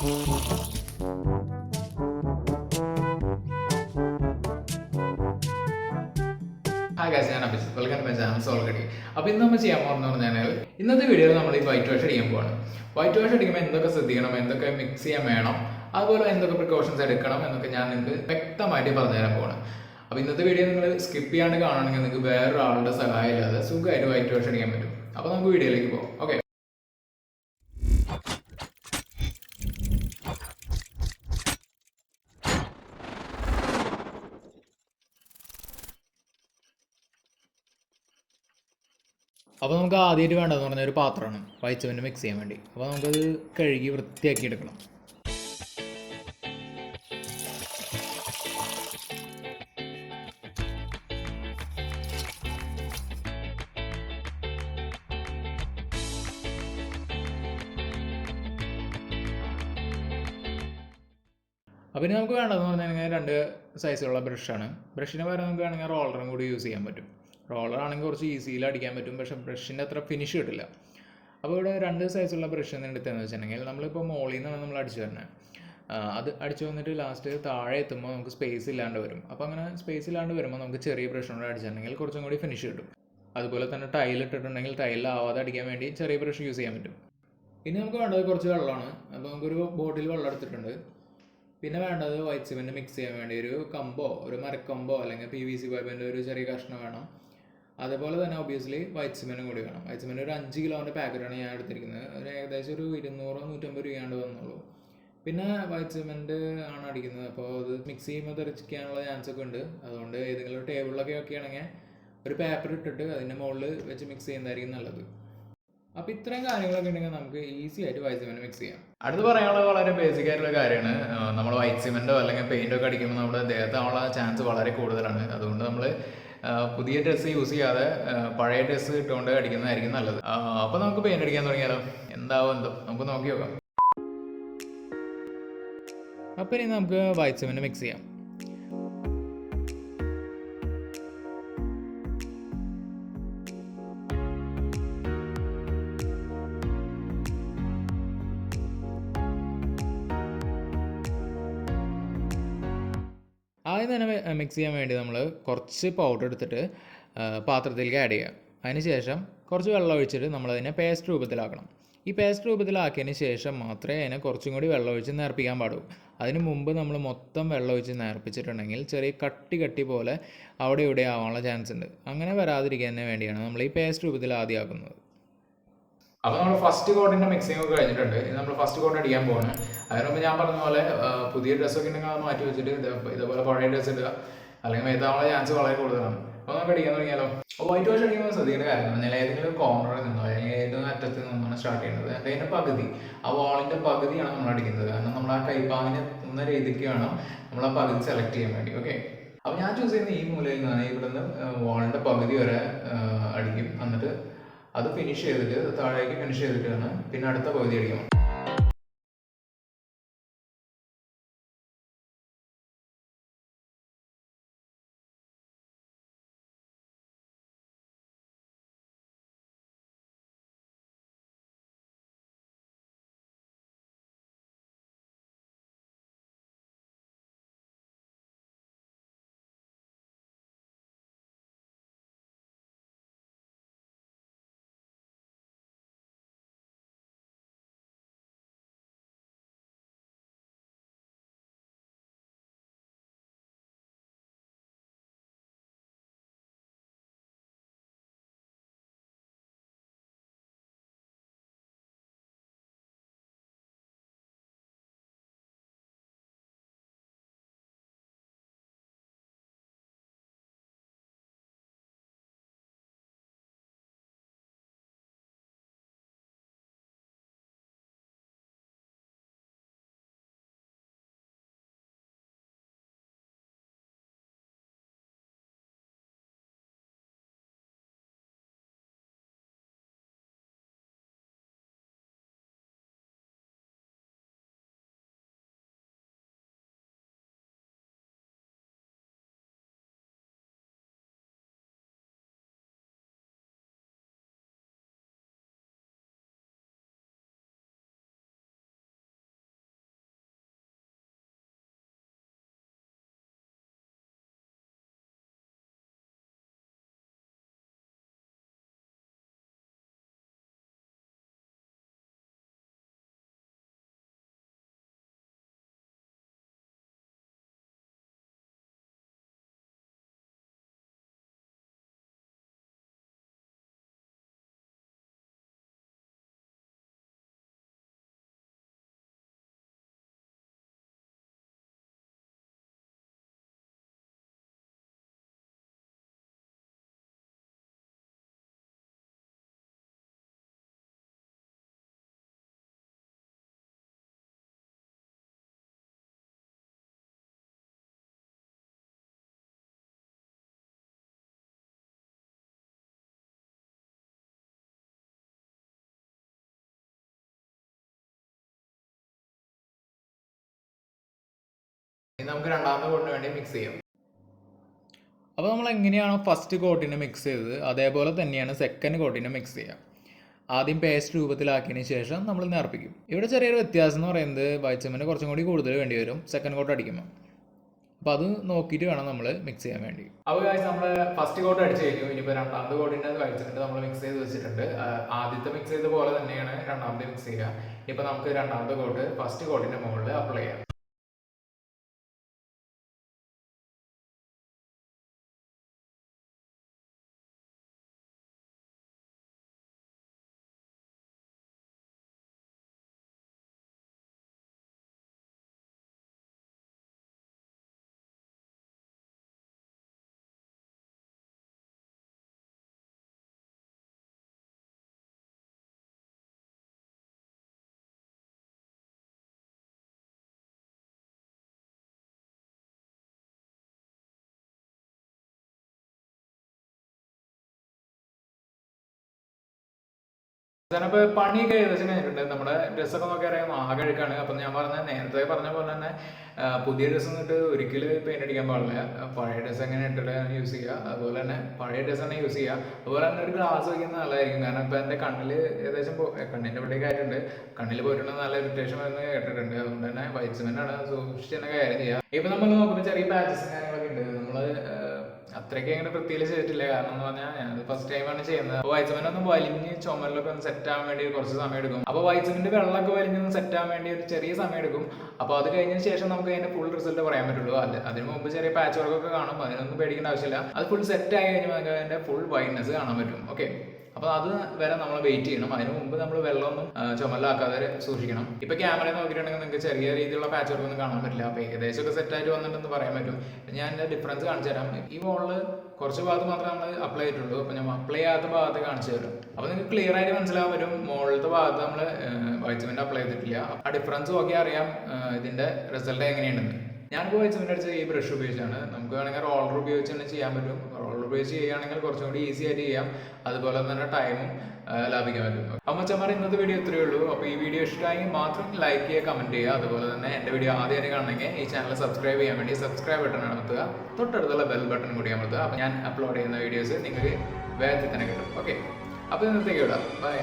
Hi ഞാൻ already അപ്പോൾ ഇന്ന് നമ്മൾ ചെയ്യാൻ പോകുന്നത് പറഞ്ഞാൽ ഇന്നത്തെ വീഡിയോയിൽ നമ്മൾ ഈ വൈറ്റ് വാഷ് അടിക്കാൻ പോവാണ്. വൈറ്റ് വാഷ് അടിക്കുമ്പോൾ എന്തൊക്കെ ശ്രദ്ധിക്കണം എന്തൊക്കെ മിക്സ് ചെയ്യാൻ വേണം അതുപോലെ എന്തൊക്കെ പ്രിക്കോഷൻസ് എടുക്കണം എന്നൊക്കെ ഞാൻ നിങ്ങൾക്ക് വ്യക്തമായിട്ട് പറഞ്ഞുതരാൻ പോവാണ്. അപ്പോൾ ഇന്നത്തെ വീഡിയോ നിങ്ങൾ സ്കിപ്പ് ചെയ്യാണ്ട് കാണണമെങ്കിൽ നിങ്ങൾക്ക് വേറൊരാളുടെ സഹായം ഇല്ലാതെ സുഖമായിട്ട് വൈറ്റ് വാഷ് അടിക്കാൻ പറ്റും. അപ്പോൾ നമുക്ക് വീഡിയോയിലേക്ക് പോകാം ഓക്കെ അപ്പോൾ നമുക്ക് ആദ്യമായിട്ട് വേണ്ടതെന്ന് പറഞ്ഞാൽ ഒരു പാത്രമാണ്. സിമെന്റ് മിക്സ് ചെയ്യാൻ വേണ്ടി. അപ്പോൾ നമുക്കത് കഴുകി വൃത്തിയാക്കി എടുക്കണം. അപ്പോൾ ഇനി നമുക്ക് വേണ്ടതെന്ന് പറഞ്ഞു കഴിഞ്ഞാൽ രണ്ട് സൈസിലുള്ള ബ്രഷാണ് ബ്രഷിന് പകരം നമുക്ക് വേണമെങ്കിൽ റോളറും കൂടി യൂസ് ചെയ്യാൻ പറ്റും. റോളർ ആണെങ്കിൽ കുറച്ച് ഈസിയിൽ അടിക്കാൻ പറ്റും. പക്ഷെ ബ്രഷിന്റെ അത്ര ഫിനിഷ് കിട്ടില്ല. അപ്പോൾ ഇവിടെ രണ്ട് സൈസുള്ള ബ്രഷ് എടുത്തതെന്ന് വെച്ചിട്ടുണ്ടെങ്കിൽ നമ്മളിപ്പോൾ മോളിൽ നിന്നാണ് നമ്മൾ അടിച്ചു തരുന്നത് അത് അടിച്ചു വന്നിട്ട് ലാസ്റ്റ് താഴെ എത്തുമ്പോൾ നമുക്ക് സ്പേസ് ഇല്ലാണ്ട് വരും. അപ്പോൾ അങ്ങനെ സ്പേസ് ഇല്ലാണ്ട് വരുമ്പോൾ നമുക്ക് ചെറിയ ബ്രഷ് കൊണ്ട് അടിച്ചിട്ടുണ്ടെങ്കിൽ കുറച്ചും കൂടി ഫിനിഷ് കിട്ടും. അതുപോലെ തന്നെ ടൈൽ ഇട്ടിട്ടുണ്ടെങ്കിൽ ടൈൽ ആവാതെ അടിക്കാൻ വേണ്ടി ചെറിയ ബ്രഷ് യൂസ് ചെയ്യാൻ പറ്റും. ഇനി നമുക്ക് വേണ്ടത് കുറച്ച് വെള്ളമാണ്. അപ്പോൾ നമുക്കൊരു ബോട്ടിൽ വെള്ളം എടുത്തിട്ടുണ്ട്. പിന്നെ വേണ്ടത് വൈറ്റ് സിമെന്റ് മിക്സ് ചെയ്യാൻ വേണ്ടി ഒരു കമ്പോ ഒരു മരക്കമ്പോ അല്ലെങ്കിൽ പി വി സി പൈപ്പിന്റെ ഒരു ചെറിയ കഷ്ണം വേണം. അതേപോലെ തന്നെ ഒബിയസ്ലി വൈറ്റ് സിമെന്റും കൂടി വേണം. വൈറ്റ് സിമെന്റ് ഒരു അഞ്ച് കിലോന്റെ പാക്കറ്റാണ് ഞാൻ എടുത്തിരിക്കുന്നത്. ഒരു ഏകദേശം ഒരു ഇരുന്നൂറോ നൂറ്റമ്പത് രൂപയാണ്ട് വന്നുള്ളൂ പിന്നെ വൈറ്റ് സിമെന്റ് ആണ് അടിക്കുന്നത്. അപ്പോൾ അത് മിക്സ് ചെയ്യുമ്പോൾ തെറിച്ചിക്കാനുള്ള ചാൻസ് ഒക്കെ ഉണ്ട്. അതുകൊണ്ട് ഏതെങ്കിലും ടേബിളിലൊക്കെ ഒക്കെ ഒരു പേപ്പർ ഇട്ടിട്ട് അതിന്റെ മുകളിൽ വെച്ച് മിക്സ് ചെയ്യുന്നതായിരിക്കും നല്ലത്. അപ്പോൾ ഇത്രയും കാര്യങ്ങളൊക്കെ ഉണ്ടെങ്കിൽ നമുക്ക് ഈസി ആയിട്ട് വൈറ്റ് സിമെന്റ് മിക്സ് ചെയ്യാം. അടുത്ത് പറയാനുള്ള വളരെ ബേസിക് ആയിട്ടുള്ള കാര്യമാണ്. നമ്മൾ വൈറ്റ് സിമെന്റോ അല്ലെങ്കിൽ പെയിന്റോ ഒക്കെ അടിക്കുമ്പോൾ നമ്മുടെ ദേഹത്താവുള്ള ചാൻസ് വളരെ കൂടുതലാണ്. അതുകൊണ്ട് നമ്മൾ പുതിയ ഡ്രസ്സ് യൂസ് ചെയ്യാതെ പഴയ ഡ്രസ്സ് ഇട്ടുകൊണ്ട് അടിക്കുന്നതായിരിക്കും നല്ലത്. അപ്പോൾ നമുക്ക് പെയിന്റ് അടിക്കാൻ തുടങ്ങിയാലോ? എന്താവും എന്തോ? നമുക്ക് നോക്കി നോക്കാം. അപ്പം ഇനി നമുക്ക് വൈറ്റ് സിമെന്റ് മിക്സ് ചെയ്യാം. ആദ്യം തന്നെ മിക്സ് ചെയ്യാൻ വേണ്ടി നമ്മൾ കുറച്ച് പൗഡർ എടുത്തിട്ട് പാത്രത്തിലേക്ക് ആഡ് ചെയ്യുക. അതിനുശേഷം കുറച്ച് വെള്ളം ഒഴിച്ചിട്ട് നമ്മളതിനെ പേസ്റ്റ് രൂപത്തിലാക്കണം. ഈ പേസ്റ്റ് രൂപത്തിലാക്കിയതിന് ശേഷം മാത്രമേ അതിനെ കുറച്ചും കൂടി വെള്ളം ഒഴിച്ച് നേർപ്പിക്കാൻ പാടൂ. അതിന് മുമ്പ് നമ്മൾ മൊത്തം വെള്ളം ഒഴിച്ച് നേർപ്പിച്ചിട്ടുണ്ടെങ്കിൽ ചെറിയ കട്ടി കട്ടി പോലെ അവിടെ ഇവിടെ ആവാനുള്ള ചാൻസ് ഉണ്ട്. അങ്ങനെ വരാതിരിക്കാൻ വേണ്ടിയാണ് നമ്മൾ ഈ പേസ്റ്റ് രൂപത്തിൽ ആദ്യം ആക്കുന്നത്. അപ്പോൾ നമ്മൾ ഫസ്റ്റ് കോട്ടിന്റെ മിക്സിംഗ് ഒക്കെ കഴിഞ്ഞിട്ടുണ്ട്. നമ്മൾ ഫസ്റ്റ് കോട്ട് അടിക്കാൻ പോവാണ്. അതിന് മുമ്പ് ഞാൻ പറഞ്ഞ പോലെ പുതിയ ഡ്രസ്സൊക്കെ ഉണ്ടെങ്കിൽ അത് മാറ്റി വെച്ചിട്ട് ഇത് ഇതേപോലെ പഴയ ഡ്രസ്സ് ഇടുക. അല്ലെങ്കിൽ മേത്താവുള്ള ചാൻസ് വളരെ കൂടുതലാണ്. അപ്പോൾ നമുക്ക് അടിക്കാൻ തുടങ്ങിയാലോ? അപ്പൊ വൈറ്റ് വാഷ് അടിക്കുമ്പോൾ ശ്രദ്ധിക്കേണ്ട കാര്യം എന്ന് പറഞ്ഞാൽ ഏതെങ്കിലും കോർണറിൽ നിന്നോ അല്ലെങ്കിൽ ഏതെങ്കിലും അറ്റത്ത് നിന്നാണ് സ്റ്റാർട്ട് ചെയ്യുന്നത് അതിന്റെ അതിന്റെ പകുതി ആ വാളിന്റെ പകുതിയാണ് നമ്മൾ അടിക്കുന്നത്. കാരണം നമ്മൾ ആ കൈപ്പാങ്ങിന് എത്തുന്ന രീതിക്ക് വേണം നമ്മൾ ആ പകുതി സെലക്ട് ചെയ്യാൻ വേണ്ടി. ഓക്കെ അപ്പോൾ ഞാൻ ചൂസ് ചെയ്യുന്ന ഈ മൂലയിൽ നിന്നാണ്. ഇവിടുന്ന് വാളിന്റെ പകുതി വരെ അടിക്കും. എന്നിട്ട് അത് ഫിനിഷ് ചെയ്തിട്ട് താഴേക്ക് ഫിനിഷ് ചെയ്തിട്ടാണ് പിന്നെ അടുത്ത പകുതി അടിക്കണം ഇനി നമുക്ക് രണ്ടാമത്തെ കോട്ടിന് വേണ്ടി മിക്സ് ചെയ്യാം. അപ്പോൾ നമ്മൾ എങ്ങനെയാണോ ഫസ്റ്റ് കോട്ടിനെ മിക്സ് ചെയ്തത് അതേപോലെ തന്നെയാണ് സെക്കൻഡ് കോട്ടിനെ മിക്സ് ചെയ്യുക ആദ്യം പേസ്റ്റ് രൂപത്തിലാക്കിയതിന് ശേഷം നമ്മൾ നേർപ്പിക്കും ഇവിടെ ചെറിയൊരു വ്യത്യാസം എന്ന് പറയുന്നത് വൈച്ചമ്മന് കുറച്ചും കൂടി കൂടുതൽ വേണ്ടി വരും സെക്കൻഡ് കോട്ട് അടിക്കുമ്പോൾ അപ്പോൾ അത് നോക്കിയിട്ട് വേണം നമ്മൾ മിക്സ് ചെയ്യാൻ വേണ്ടി. അപ്പോൾ കാഴ്ച നമ്മൾ ഫസ്റ്റ് കോട്ട് അടിച്ച് കഴിഞ്ഞു. ഇനിയിപ്പോൾ രണ്ടാമത്തെ കോട്ടിന്റെ കഴിച്ചിട്ട് നമ്മൾ മിക്സ് ചെയ്ത് വെച്ചിട്ടുണ്ട്. ആദ്യത്തെ മിക്സ് ചെയ്ത പോലെ തന്നെയാണ് രണ്ടാമത്തെ മിക്സ് ചെയ്യുക. ഇപ്പോൾ നമുക്ക് രണ്ടാമത്തെ കോട്ട് ഫസ്റ്റ് കോട്ടിന്റെ മുകളിൽ അപ്ലൈ ചെയ്യാം. ചിലപ്പോൾ പണിയൊക്കെ ഏകദേശം കഴിഞ്ഞിട്ടുണ്ട്. നമ്മുടെ ഡ്രസ്സൊക്കെ നോക്കി അറിയാം ആകെ അഴുക്കാണ് അപ്പം ഞാൻ പറഞ്ഞ നേരത്തെ പറഞ്ഞ പോലെ തന്നെ പുതിയ ഡ്രസ്സ് എന്നിട്ട് ഒരിക്കലും പെയിന്റ് അടിക്കാൻ പാടില്ല. പഴയ ഡ്രസ്സ് എങ്ങനെ ഇട്ടിട്ട് യൂസ് ചെയ്യുക അതുപോലെ തന്നെ പഴയ ഡ്രസ്സ് തന്നെ യൂസ് ചെയ്യുക അതുപോലെ തന്നെ ഒരു ഗ്ലാസ് വയ്ക്കുന്നത് നല്ലതായിരിക്കും. കാരണം ഇപ്പൊ എന്റെ കണ്ണിൽ ഏകദേശം കണ്ണിന്റെ ഇവിടേക്ക് ആയിട്ടുണ്ട്. കണ്ണിൽ പോയിട്ടുണ്ടെങ്കിൽ നല്ല ഇറിറ്റേഷൻ വരുന്നത് കേട്ടിട്ടുണ്ട്. അതുകൊണ്ട് തന്നെ വൈറ്റ് സിമെന്റ് ആണ്. സൂക്ഷിച്ച് തന്നെ കാര്യം ചെയ്യുക ഇപ്പം നമ്മൾ നോക്കുമ്പോൾ ചെറിയ പാച്ചസും കാര്യങ്ങളൊക്കെ ഉണ്ട്. നമ്മൾ അത്രയ്ക്ക് അങ്ങനെ പ്രത്യേകിച്ച് ചെയ്തിട്ടില്ല. കാരണം എന്ന് പറഞ്ഞാൽ ഞാൻ ഫസ്റ്റ് ടൈമാണ് ചെയ്യുന്നത്. അപ്പോൾ വൈറ്റമിൻ ഒന്ന് വലിഞ്ഞ് ചുമലിലൊക്കെ ഒന്ന് സെറ്റ് ആവാൻ വേണ്ടി കുറച്ച് സമയം എടുക്കും. അപ്പോൾ വൈറ്റമിന്റെ വെള്ളമൊക്കെ വലിഞ്ഞൊന്ന് സെറ്റ് ആവാൻ വേണ്ടി ഒരു ചെറിയ സമയം എടുക്കും. അപ്പോൾ അത് കഴിഞ്ഞ ശേഷം നമുക്ക് അതിന്റെ ഫുൾ റിസൾട്ട് പറയാൻ പറ്റുള്ളൂ. അത് അതിന് മുമ്പ് ചെറിയ പാച്ച് വർക്കൊക്കെ കാണും. അതിനൊന്നും പേടിക്കേണ്ട ആവശ്യമില്ല. അത് ഫുൾ സെറ്റ് ആയി കഴിഞ്ഞാൽ നമുക്ക് അതിന്റെ ഫുൾ വൈറ്റ്നസ് കാണാൻ പറ്റും. ഓക്കെ അപ്പൊ അത് വരെ നമ്മൾ വെയിറ്റ് ചെയ്യണം. അതിന് മുമ്പ് നമ്മൾ വെള്ളമൊന്നും ചുമലാക്കാതെ സൂക്ഷിക്കണം. ഇപ്പൊ ക്യാമറ നോക്കിയിട്ടുണ്ടെങ്കിൽ നിങ്ങൾക്ക് ചെറിയ രീതിയിലുള്ള പാച്ച് ഒന്നും കാണാൻ പറ്റില്ല. അപ്പൊ ഏകദേശം ഒക്കെ സെറ്റ് ആയിട്ട് വന്നിട്ടുണ്ടെന്ന് പറയാൻ പറ്റും. ഞാൻ ഡിഫറൻസ് കാണിച്ചു തരാം. ഈ മോളിൽ കുറച്ച് ഭാഗത്ത് മാത്രമേ നമ്മൾ അപ്ലൈ ചെയ്തിട്ടുള്ളൂ. അപ്പൊ ഞാൻ അപ്ലൈ ചെയ്യാത്ത ഭാഗത്ത് കാണിച്ചു തരാം. അപ്പൊ നിങ്ങൾക്ക് ക്ലിയർ ആയിട്ട് മനസ്സിലാവാൻ പറ്റും. മുകളിലത്തെ ഭാഗത്ത് നമ്മൾ വൈറ്റമിൻ അപ്ലൈ ചെയ്തിട്ടില്ല. ആ ഡിഫറൻസ് നോക്കി അറിയാം ഇതിന്റെ റിസൾട്ട് എങ്ങനെയുണ്ടെന്ന്. ഞാനിപ്പോൾ വൈറ്റമിന്റെ അടിച്ച ഈ ബ്രഷ് ഉപയോഗിച്ചാണ് നമുക്ക് വേണമെങ്കിൽ റോളർ ഉപയോഗിച്ച് തന്നെ ചെയ്യാൻ പറ്റും. റോളർ ഉപയോഗിച്ച് ചെയ്യുകയാണെങ്കിൽ കുറച്ചും കൂടി ഈസി ആയിട്ട് ചെയ്യാം. അതുപോലെ തന്നെ ടൈമും ലാഭിക്കാൻ പറ്റും. അപ്പോൾ മച്ചന്മാർ ഇന്നത്തെ വീഡിയോ ഇത്രയേ ഉള്ളൂ. അപ്പോൾ ഈ വീഡിയോ ഇഷ്ടമായെങ്കിൽ മാത്രം ലൈക്ക് ചെയ്യുക കമന്റ് ചെയ്യുക. അതുപോലെ തന്നെ എന്റെ വീഡിയോ ആദ്യമായിട്ട് കാണണമെങ്കിൽ ഈ ചാനൽ സബ്സ്ക്രൈബ് ചെയ്യാൻ വേണ്ടി സബ്സ്ക്രൈബ് ബട്ടൺ അമർത്തുക. തൊട്ടടുത്തുള്ള ബെൽ ബട്ടൺ കൂടി അമർത്തുക. അപ്പോൾ ഞാൻ അപ്ലോഡ് ചെയ്യുന്ന വീഡിയോസ് നിങ്ങൾക്ക് വേഗത്തിൽ തന്നെ കിട്ടും. ഓക്കെ അപ്പോൾ ഇന്നത്തേക്ക് വിടാം. ബൈ